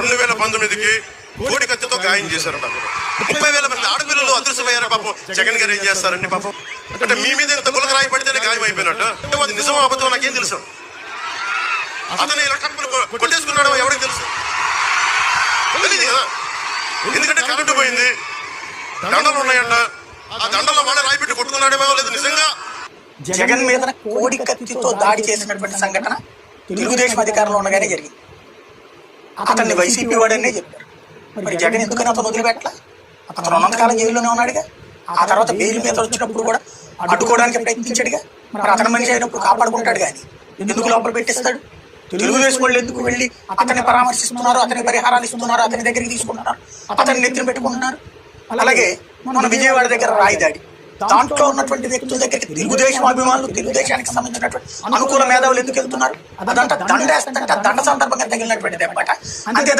రెండు వేల పంతొమ్మిదికి కోడి కత్తితో గాయం చేశారట ముప్పై వేల మంది ఆడపిల్లలు అదృశ్యమయ్యారు పాపం. జగన్ గారు ఏం చేస్తారండి పాపం? అంటే మీ మీద ఇంత గులక రాయి పడితేనే గాయం అయిపోయినట్టు? అంటే అది నిజం అబద్ధం నాకేం తెలుసు? అతను ఇలా కట్టుకుని కొట్టేసుకున్నాడో ఎవరికి తెలుసు? తెలియదు కదా? ఎందుకంటే కరెంటు పోయింది. దండలు ఉన్నాయంట. ఆ దండలో వాడే రాయి పెట్టి కొట్టుకున్నాడేమో లేదు నిజంగా? జగన్ మీద కోడి కత్తితో దాడి చేసినటువంటి సంఘటన తెలుగుదేశం అధికారంలో ఉండగానే జరిగింది. అతన్ని వైసీపీ వాడనే చెప్పారు. మరి జగన్ ఎందుకని అతను వదిలిపెట్టలే? అతను ఉన్నంతకాలం జైల్లోనే ఉన్నాడుగా. ఆ తర్వాత బెయిల్ మీద వచ్చినప్పుడు కూడా అడ్డుకోవడానికి ప్రయత్నించాడుగా. మరి అతని మనిషి అయినప్పుడు కాపాడుకుంటాడు కానీ ఎందుకు లోపల పెట్టిస్తాడు? తెలుగుదేశం వాళ్ళు ఎందుకు వెళ్ళి అతన్ని పరామర్శిస్తున్నారు అతని పరిహారాలు ఇస్తున్నారు అతని దగ్గరికి తీసుకుంటున్నారు అతన్ని నెత్తిన పెట్టుకుంటున్నారు? అలాగే మన విజయవాడ దగ్గర రాయిదాడి. దాంట్లో ఉన్నటువంటి వ్యక్తుల దగ్గరికి తెలుగుదేశం అభిమానులు తెలుగుదేశానికి సంబంధించినటువంటి అనుకూల మేధావులు ఎందుకు వెళ్తున్నారు? అదంతా దండేస్తుంటే దండ సందర్భంగా తగిలినటువంటి దెబ్బట అంతే